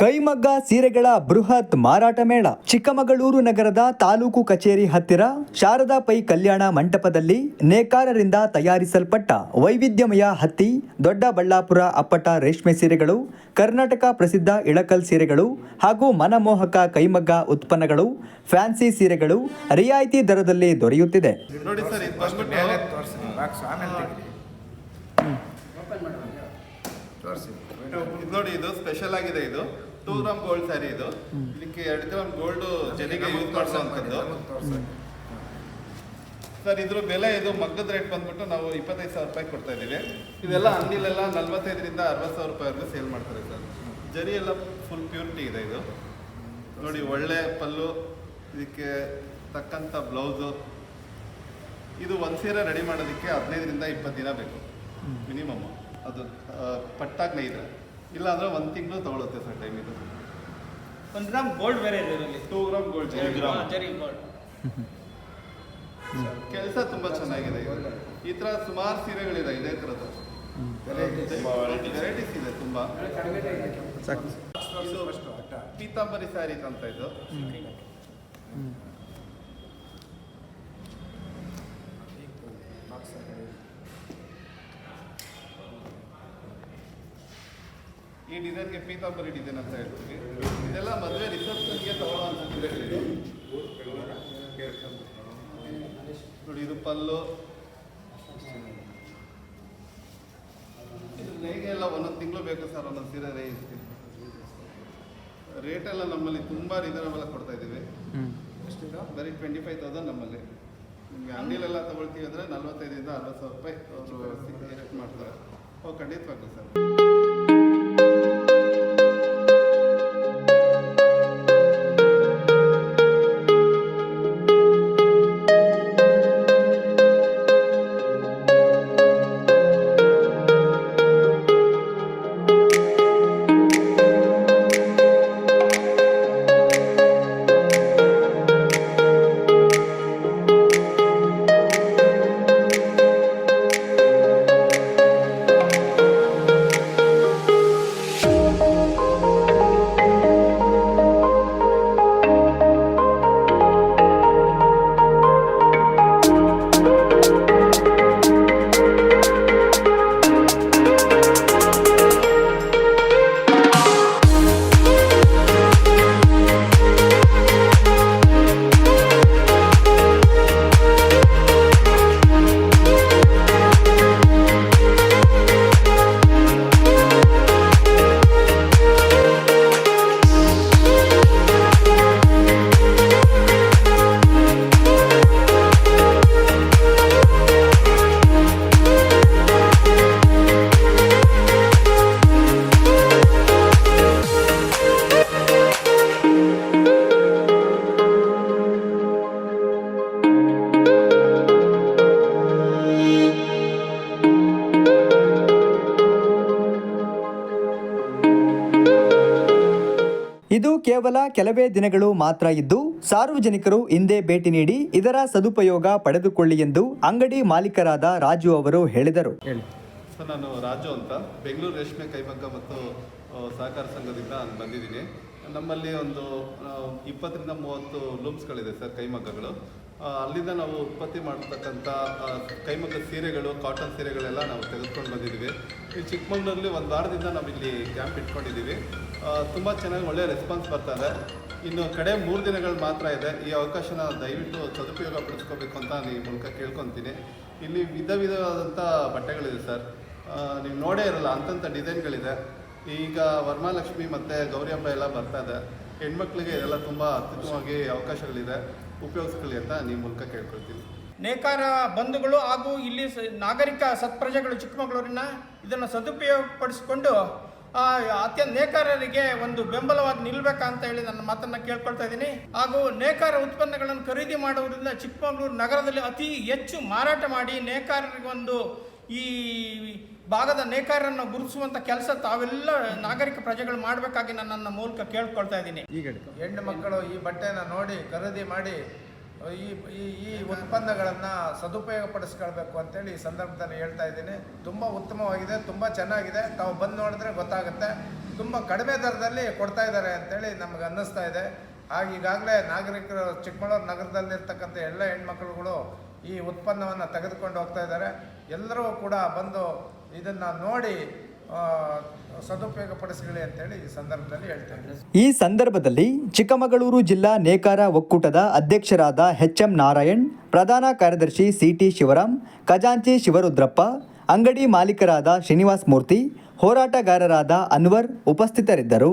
ಕೈಮಗ್ಗ ಸೀರೆಗಳ ಬೃಹತ್ ಮಾರಾಟ ಮೇಳ. ಚಿಕ್ಕಮಗಳೂರು ನಗರದ ತಾಲೂಕು ಕಚೇರಿ ಹತ್ತಿರ ಶಾರದಾ ಪೈ ಕಲ್ಯಾಣ ಮಂಟಪದಲ್ಲಿ ನೇಕಾರರಿಂದ ತಯಾರಿಸಲ್ಪಟ್ಟ ವೈವಿಧ್ಯಮಯ ಹತ್ತಿ ದೊಡ್ಡಬಳ್ಳಾಪುರ ಅಪ್ಪಟ ರೇಷ್ಮೆ ಸೀರೆಗಳು ಕರ್ನಾಟಕ ಪ್ರಸಿದ್ಧ ಇಳಕಲ್ ಸೀರೆಗಳು ಹಾಗೂ ಮನಮೋಹಕ ಕೈಮಗ್ಗ ಉತ್ಪನ್ನಗಳು ಫ್ಯಾನ್ಸಿ ಸೀರೆಗಳು ರಿಯಾಯಿತಿ ದರದಲ್ಲಿ ದೊರೆಯುತ್ತಿದೆ. ನೋಡಿ ಇದು ಸ್ಪೆಷಲ್ ಆಗಿದೆ ಇದು. ಟೂ ಗ್ರಾಮ್ ಗೋಲ್ಡ್ ಸ್ಯಾರಿ ಇದು. ಇದಕ್ಕೆ ಎರಡು ಗ್ರಾಮ್ ಗೋಲ್ಡ್ ಜನಿಗೆ ಯೂಸ್ ಮಾಡಿಸುವಂಥದ್ದು. ಸರ್ ಇದ್ರ ಬೆಲೆ ಇದು ಮಗ್ಗದ ರೇಟ್ ಬಂದ್ಬಿಟ್ಟು ನಾವು ಇಪ್ಪತ್ತೈದು ಸಾವಿರ ರೂಪಾಯಿ ಕೊಡ್ತಾ ಇದ್ದೀವಿ. ಇದೆಲ್ಲ ಅಂಗಡಿಲೆಲ್ಲ ನಲ್ವತ್ತೈದರಿಂದ ಅರವತ್ತು ಸಾವಿರ ರೂಪಾಯಿವರೆಗೂ ಸೇಲ್ ಮಾಡ್ತಾರೆ ಸರ್ ಜರಿ ಎಲ್ಲ ಫುಲ್ ಪ್ಯೂರಿಟಿ ಇದೆ ಇದು. ನೋಡಿ, ಒಳ್ಳೆ ಪಲ್ಲು, ಇದಕ್ಕೆ ತಕ್ಕಂಥ ಬ್ಲೌಸು ಇದು ಒಂದು ಸೀರೆ ರೆಡಿ ಮಾಡೋದಕ್ಕೆ ಹದಿನೈದರಿಂದ ಇಪ್ಪತ್ತು ದಿನ ಬೇಕು. ಮಿನಿಮಮ್ ಅದು ಪಟ್ಟಾಗಿ ನೇಯ್ದ್ರೆ ಇಲ್ಲ ಅಂದ್ರೆ ಒಂದು ತಿಂಗಳು ತಗೊಳುತ್ತೆ ಸರ್ ಟೈಮ್ ಇದು. ಒಂದು ಗ್ರಾಮ್ ಗೋಲ್ಡ್ ಬೇರೆ ಇದೆ ಇದರಲ್ಲಿ. Two gram. ಗೋಲ್ಡ್ ಹಾ, ಜರಿ ಗೋಲ್ಡ್ ಕೆಲಸ ತುಂಬಾ ಚೆನ್ನಾಗಿದೆ ಇದು. ಈ ತರ ಸುಮಾರು ಸೀರೆಗಳಿದೆ ಇದೇ ಥರದ್ದು ವೆರೈಟೀಸ್ ಇದೆ ತುಂಬಾ. ಇದು ಪೀತಾಂಬರಿ ಸ್ಯಾರಿ ಅಂತ ಇದು. ಡಿಸೈನ್ಗೆ ಪೀತಾಂಬರಿ ಡಿಸೈನ್ ಅಂತ ಹೇಳ್ತೀವಿ ಇದೆಲ್ಲ ಮದುವೆ ರಿಸೆಪ್ಷನ್ಗೆ ತಗೊಳ್ಳೋ ಸೀರೆಗಳಿದೆ ನೋಡಿ ಇದು ಪಲ್ಲು. ಇದು ನೇಗೆ ಎಲ್ಲ ಒಂದೊಂದು ತಿಂಗಳು ಬೇಕು ಸರ್ ಒಂದೊಂದು ಸೀರೆ ರೇಟ್ ಎಲ್ಲ ನಮ್ಮಲ್ಲಿ ತುಂಬ ರೀಸನಬಲ್ ಕೊಡ್ತಾ ಇದ್ದೀವಿ. ಬರೀ ಟ್ವೆಂಟಿ ಫೈವ್ ತೌಸಂಡ್ ನಮ್ಮಲ್ಲಿ. ನಿಮಗೆ ಅಂಗಡಿಲೆಲ್ಲ ತಗೊಳ್ತೀವಿ ಅಂದರೆ ನಲ್ವತ್ತೈದರಿಂದ ಅರವತ್ತು ಸಾವಿರ ರೂಪಾಯಿ ಅವರು ರೇಟ್ ಮಾಡ್ತಾರೆ. ಓ ಖಂಡಿತವಾಗ್ಲಿ ಸರ್. ಇದು ಕೇವಲ ಕೆಲವೇ ದಿನಗಳು ಮಾತ್ರ ಇದ್ದು ಸಾರ್ವಜನಿಕರು ಹಿಂದೆ ಭೇಟಿ ನೀಡಿ ಇದರ ಸದುಪಯೋಗ ಪಡೆದುಕೊಳ್ಳಿ ಎಂದು ಅಂಗಡಿ ಮಾಲೀಕರಾದ ರಾಜು ಅವರು ಹೇಳಿದರು. ಸರ್ ನಾನು ರಾಜು ಅಂತ. ಬೆಂಗಳೂರು ರೇಷ್ಮೆ ಕೈಮಗ್ಗ ಮತ್ತು ಸಹಕಾರ ಸಂಘದಿಂದ ನಾನು ಬಂದಿದ್ದೀನಿ. ನಮ್ಮಲ್ಲಿ ಒಂದು ಇಪ್ಪತ್ತರಿಂದ ಮೂವತ್ತು ಲೂಮ್ಸ್ಗಳಿದೆ ಸರ್, ಕೈಮಗ್ಗಗಳು. ಅಲ್ಲಿಂದ ನಾವು ಉತ್ಪತ್ತಿ ಮಾಡತಕ್ಕಂಥ ಕೈಮಗ್ಗ ಸೀರೆಗಳು, ಕಾಟನ್ ಸೀರೆಗಳೆಲ್ಲ ನಾವು ತೆಗೆದುಕೊಂಡು ಬಂದಿದ್ದೀವಿ. ಈ ಚಿಕ್ಕಮಗ್ಳೂರಲ್ಲಿ ಒಂದು ವಾರದಿಂದ ನಾವು ಇಲ್ಲಿ ಕ್ಯಾಂಪ್ ಇಟ್ಕೊಂಡಿದ್ದೀವಿ. ತುಂಬ ಚೆನ್ನಾಗಿ ಒಳ್ಳೆಯ ರೆಸ್ಪಾನ್ಸ್ ಬರ್ತಾ ಇದೆ. ಇನ್ನು ಕಡೆ ಮೂರು ದಿನಗಳು ಮಾತ್ರ ಇದೆ. ಈ ಅವಕಾಶನ ದಯವಿಟ್ಟು ಸದುಪಯೋಗ ಪಡಿಸ್ಕೋಬೇಕು ಅಂತ ನಾನು ಈ ಮೂಲಕ ಕೇಳ್ಕೊತೀನಿ. ಇಲ್ಲಿ ವಿಧ ವಿಧವಾದಂಥ ಬಟ್ಟೆಗಳಿದೆ ಸರ್. ನೀವು ನೋಡೇ ಇರಲ್ಲ ಅಂತಂಥ ಡಿಸೈನ್ಗಳಿದೆ. ಈಗ ವರ್ಮಾಲಕ್ಷ್ಮಿ ಮತ್ತು ಗೌರಿ ಹಬ್ಬ ಎಲ್ಲ ಬರ್ತಾ ಇದೆ. ಹೆಣ್ಮಕ್ಳಿಗೆ ಇದೆಲ್ಲ ತುಂಬ ಅತ್ಯುತ್ತಮವಾಗಿ ಅವಕಾಶಗಳಿದೆ. ಉಪಯೋಗಿಸ್ಕೊಳ್ಳಿ ಅಂತ ನಿಮ್ಮ ಮೂಲಕ ಕೇಳ್ಕೊಳ್ತೀನಿ. ನೇಕಾರ ಬಂಧುಗಳು ಹಾಗೂ ಇಲ್ಲಿ ನಾಗರಿಕ ಸತ್ಪ್ರಜೆಗಳು ಚಿಕ್ಕಮಗಳೂರಿನ ಇದನ್ನು ಸದುಪಯೋಗಪಡಿಸಿಕೊಂಡು ಅತ್ಯಂತ ನೇಕಾರರಿಗೆ ಒಂದು ಬೆಂಬಲವಾಗಿ ನಿಲ್ಬೇಕಂತ ಹೇಳಿ ನನ್ನ ಮಾತನ್ನ ಕೇಳ್ಕೊಳ್ತಾ ಇದ್ದೀನಿ. ಹಾಗೂ ನೇಕಾರ ಉತ್ಪನ್ನಗಳನ್ನು ಖರೀದಿ ಮಾಡುವುದರಿಂದ ಚಿಕ್ಕಮಗಳೂರು ನಗರದಲ್ಲಿ ಅತಿ ಹೆಚ್ಚು ಮಾರಾಟ ಮಾಡಿ ನೇಕಾರರಿಗೆ ಒಂದು ಈ ಭಾಗದ ನೇಕಾರರನ್ನು ಗುರುತಿಸುವಂತ ಕೆಲಸ ತಾವೆಲ್ಲ ನಾಗರಿಕ ಪ್ರಜೆಗಳು ಮಾಡಬೇಕಾಗಿ ನಾನು ನನ್ನ ಮೂಲಕ ಕೇಳ್ಕೊಳ್ತಾ ಇದ್ದೀನಿ. ಹೆಣ್ಣು ಮಕ್ಕಳು ಈ ಬಟ್ಟೆನ ನೋಡಿ ಖರೀದಿ ಮಾಡಿ ಈ ಈ ಈ ಉತ್ಪನ್ನಗಳನ್ನು ಸದುಪಯೋಗ ಪಡಿಸ್ಕೊಳ್ಬೇಕು ಅಂತೇಳಿ ಈ ಸಂದರ್ಭದಲ್ಲಿ ಹೇಳ್ತಾ ಇದ್ದೀನಿ. ತುಂಬ ಉತ್ತಮವಾಗಿದೆ ತುಂಬ ಚೆನ್ನಾಗಿದೆ. ತಾವು ಬಂದು ನೋಡಿದ್ರೆ ಗೊತ್ತಾಗುತ್ತೆ. ತುಂಬ ಕಡಿಮೆ ದರದಲ್ಲಿ ಕೊಡ್ತಾ ಇದ್ದಾರೆ ಅಂತೇಳಿ ನಮ್ಗೆ ಅನ್ನಿಸ್ತಾ ಇದೆ. ಹಾಗೆ ಈಗಾಗಲೇ ನಾಗರಿಕರು ಚಿಕ್ಕಮಗಳೂರು ನಗರದಲ್ಲಿರ್ತಕ್ಕಂಥ ಎಲ್ಲ ಹೆಣ್ಮಕ್ಳುಗಳು ಈ ಉತ್ಪನ್ನವನ್ನು ತೆಗೆದುಕೊಂಡು ಹೋಗ್ತಾ ಇದ್ದಾರೆ. ಎಲ್ಲರೂ ಕೂಡ ಬಂದು ಇದನ್ನು ನೋಡಿ ಈ ಸಂದರ್ಭದಲ್ಲಿ ಚಿಕ್ಕಮಗಳೂರು ಜಿಲ್ಲಾ ನೇಕಾರ ಒಕ್ಕೂಟದ ಅಧ್ಯಕ್ಷರಾದ ಎಚ್ ಎಂ ನಾರಾಯಣ್, ಪ್ರಧಾನ ಕಾರ್ಯದರ್ಶಿ ಸಿಟಿ ಶಿವರಾಮ್, ಖಜಾಂಚಿ ಶಿವರುದ್ರಪ್ಪ, ಅಂಗಡಿ ಮಾಲೀಕರಾದ ಶ್ರೀನಿವಾಸ್ ಮೂರ್ತಿ, ಹೋರಾಟಗಾರರಾದ ಅನ್ವರ್ ಉಪಸ್ಥಿತರಿದ್ದರು.